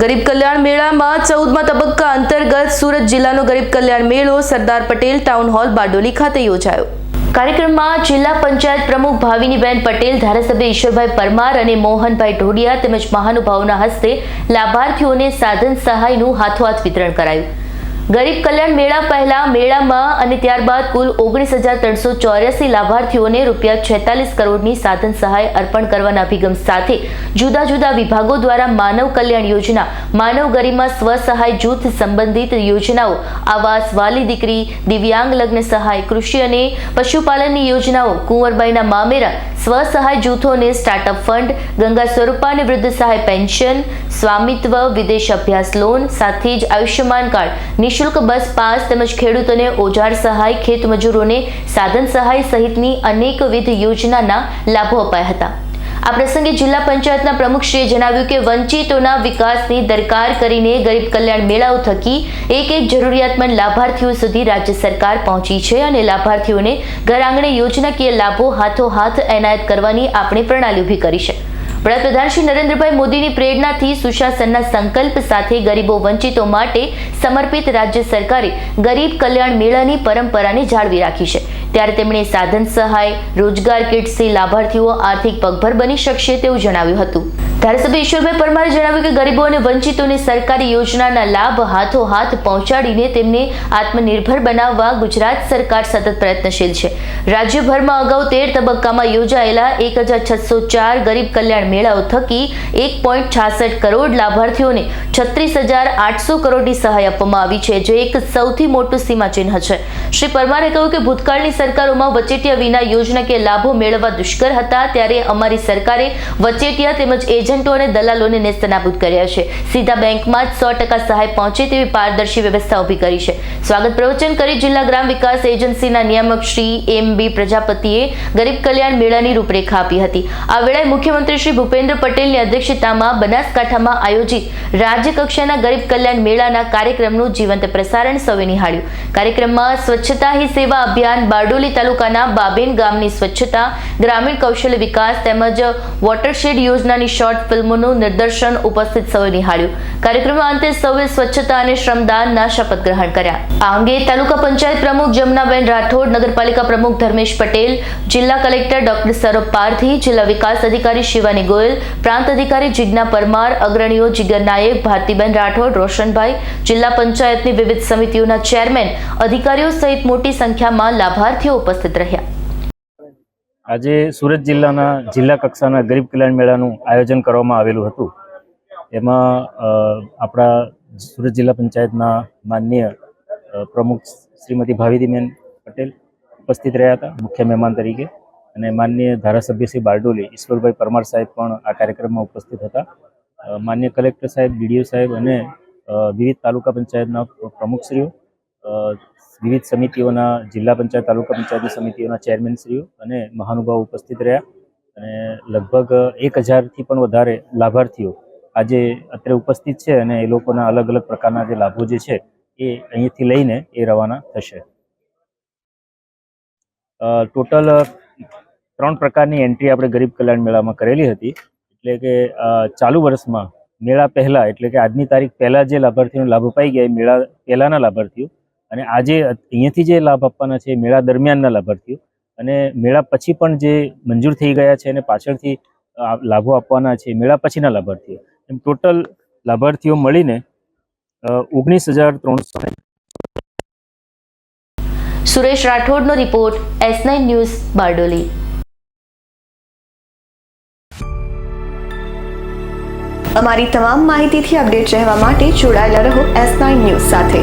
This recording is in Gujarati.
ગરીબ કલ્યાણ મેળામાં ચૌદમા તબક્કા અંતર્ગત સુરત જિલ્લાનો ગરીબ કલ્યાણ મેળો સરદાર પટેલ ટાઉન હોલ બારડોલી ખાતે યોજાયો. કાર્યક્રમમાં જિલ્લા પંચાયત પ્રમુખ ભાવિનીબેન પટેલ, ધારાસભ્ય ઈશ્વરભાઈ પરમાર અને મોહનભાઈ ઢોડિયા તેમજ મહાનુભાવોના હસ્તે લાભાર્થીઓને સાધન સહાયનું હાથોહાથ વિતરણ કરાયું. ગરીબ કલ્યાણ મેળા પહેલા મેળામાં અને ત્યારબાદ કુલ ઓગણીસ હજાર ત્રણસો ચોર્યાસી લાભાર્થીઓને રૂપિયા છેતાલીસ કરોડની સાધન સહાય અર્પણ કરવાના અભિગમ સાથે જુદા જુદા વિભાગો દ્વારા માનવ કલ્યાણ યોજના, માનવ ગરિમા સ્વસહાય જૂથ સંબંધિત યોજનાઓ, આવાસ, વાલી દીકરી, દિવ્યાંગ લગ્ન સહાય, કૃષિ અને પશુપાલનની યોજનાઓ, કુંવરબાઈના મામેરા, સ્વસહાય જૂથોને સ્ટાર્ટઅપ ફંડ, ગંગા સ્વરૂપા અને વૃદ્ધ સહાય પેન્શન, સ્વામિત્વ, વિદેશ અભ્યાસ લોન સાથે જ આયુષ્યમાન કાર્ડ નિઃશુલ્ક બસ પાસ તેમજ ખેડૂતોને ઓજાર સહાય, ખેત મજૂરોને સાધન સહાય સહિતની અનેકવિધ યોજનાના લાભો અપાયા હતા. આ પ્રસંગે જિલ્લા પંચાયતના પ્રમુખશ્રીએ જણાવ્યું કે વંચિતોના વિકાસની દરકાર કરીને ગરીબ કલ્યાણ મેળાઓ થકી એક એક જરૂરિયાતમંદ લાભાર્થીઓ સુધી રાજ્ય સરકાર પહોંચી છે અને લાભાર્થીઓને ઘર આંગણે યોજનાકીય લાભો હાથોહાથ એનાયત કરવાની આપણે પ્રણાલી ઊભી કરી છે. વડાપ્રધાન શ્રી નરેન્દ્રભાઈ મોદીની પ્રેરણાથી સુશાસનના સંકલ્પ સાથે ગરીબો વંચિતો માટે સમર્પિત રાજ્ય સરકારે ગરીબ કલ્યાણ મેળાની પરંપરાને જાળવી રાખી છે. ત્યારે તેમણે સાધન સહાય, રોજગાર કિટ્સથી લાભાર્થીઓ આર્થિક પગભર બની શકશે તેવું જણાવ્યું હતું. ધારાસભ્ય ઈશ્વરભાઈ પરમારે જણાવ્યું કે ગરીબો અને વંચિતોને સરકારી યોજનાના લાભ હાથોહાથ પહોંચાડીને તેમને આત્મનિર્ભર બનાવવા ગુજરાત સરકાર સતત પ્રયત્નશીલ છે. રાજ્યભરમાં અગાઉ તેર તબક્કામાં યોજાયેલા એક હજાર છસો ચાર ગરીબ કલ્યાણ મેળાઓ થકી એક પોઈન્ટ છાસઠ કરોડ લાભાર્થીઓને છત્રીસ હજાર આઠસો કરોડની સહાય આપવામાં આવી છે, જે એક સૌથી મોટું સીમાચિહ્ન છે. શ્રી પરમારે કહ્યું કે ભૂતકાળની સરકારોમાં વચેટિયા વિના યોજનાકીય લાભો મેળવવા દુષ્કર હતા, ત્યારે અમારી સરકારે વચેટિયા તેમજ એજન્ટો અને દલાલોને નેસ્તનાબૂદ કર્યા છે. સીધા બેંકમાં જ સો ટકા સહાય પહોંચે તેવી પારદર્શી વ્યવસ્થા ઊભી કરી છે. સ્વાગત પ્રવચન કરી જિલ્લા ગ્રામ વિકાસ એજન્સીના નિયામક શ્રી એમ બી પ્રજાપતિએ ગરીબ કલ્યાણ મેળાની રૂપરેખા આપી હતી. આ વેળાએ મુખ્યમંત્રી શ્રી ભૂપેન્દ્ર પટેલની અધ્યક્ષતામાં બનાસકાંઠામાં આયોજિત રાજ્ય કક્ષાના ગરીબ કલ્યાણ મેળાના કાર્યક્રમનું જીવંત પ્રસારણ સૌએ નિહાળ્યું. કાર્યક્રમમાં સ્વચ્છતા હી સેવા અભિયાન બારડોલી તાલુકાના બાબેન ગામની સ્વચ્છતા, ગ્રામીણ કૌશલ્ય વિકાસ તેમજ વોટરશેડ યોજનાની શોર્ટ ફિલ્મોનું નિદર્શન ઉપસ્થિત સૌએ નિહાળ્યું. કાર્યક્રમના અંતે સૌએ સ્વચ્છતા અને શ્રમદાનના શપથ ગ્રહણ કર્યા. આ અંગે તાલુકા પંચાયત પ્રમુખ જમનાબેન રાઠોડ, નગરપાલિકા પ્રમુખ ધર્મેશ પટેલ, જિલ્લા કલેક્ટર ડોક્ટર સૌરભ પારથી, જિલ્લા વિકાસ અધિકારી શિવાની ગોયલ, પ્રાંત અધિકારી જિજ્ઞા પરમાર, અગ્રણીઓ જીગર નાયક, ભારતીબેન રાઠોડ, રોશનભાઈ, જિલ્લા પંચાયતની વિવિધ સમિતિઓના ચેરમેન, અધિકારીઓ સહિત મોટી સંખ્યામાં લાભાર્થીઓ ઉપસ્થિત રહ્યા. આજે સુરત જિલ્લાના જિલ્લા કક્ષાના ગરીબ કલ્યાણ મેળાનું આયોજન કરવામાં આવેલું હતું. એમાં આપણા સુરત જિલ્લા પંચાયતના માનનીય પ્રમુખ શ્રીમતી ભાવિદીબેન પટેલ ઉપસ્થિત રહ્યા હતા, મુખ્ય મહેમાન તરીકે. અને માનનીય ધારાસભ્ય શ્રી બારડોલી, ઈશ્વરભાઈ પરમાર સાહેબ પણ આ કાર્યક્રમમાં ઉપસ્થિત હતા. માન્ય કલેક્ટર સાહેબ, ડીડીઓ સાહેબ અને વિવિધ તાલુકા પંચાયતના પ્રમુખશ્રીઓ વિવિધ સમિતિઓના, જિલ્લા પંચાયત, તાલુકા પંચાયતની સમિતિઓના ચેરમેનશ્રીઓ અને મહાનુભાવો ઉપસ્થિત રહ્યા અને લગભગ એક હજારથી પણ વધારે લાભાર્થીઓ આજે અત્રે ઉપસ્થિત છે અને એ લોકોના અલગ અલગ પ્રકારના જે લાભો જે છે એ અહીંથી લઈને એ રવાના થશે. ટોટલ ત્રણ પ્રકારની એન્ટ્રી આપણે ગરીબ કલ્યાણ મેળામાં કરેલી હતી. એટલે કે ચાલુ વર્ષમાં મેળા પહેલાં, એટલે કે આજની તારીખ પહેલાં જે લાભાર્થીઓને લાભ અપાઈ ગયા એ મેળા પહેલાંના લાભાર્થીઓ અને આજે અહીંયાથી જે લાભ આપવાના છે મેળા દરમિયાનના લાભાર્થીઓ. અને મેળા પછી પણ જે મંજૂર થઈ ગયા છે અને પાછળથી લાભો આપવાના છે મેળા પછીના લાભાર્થીઓ. એમ ટોટલ લાભાર્થીઓ મળીને ઓગણીસ હજાર ત્રણસો Suresh રાઠોડનો report S nine news Bardoli. અમારી તમામ માહિતીથી અપડેટ રહેવા માટે જોડાયેલા રહો એસ નાઇન ન્યૂઝ સાથે.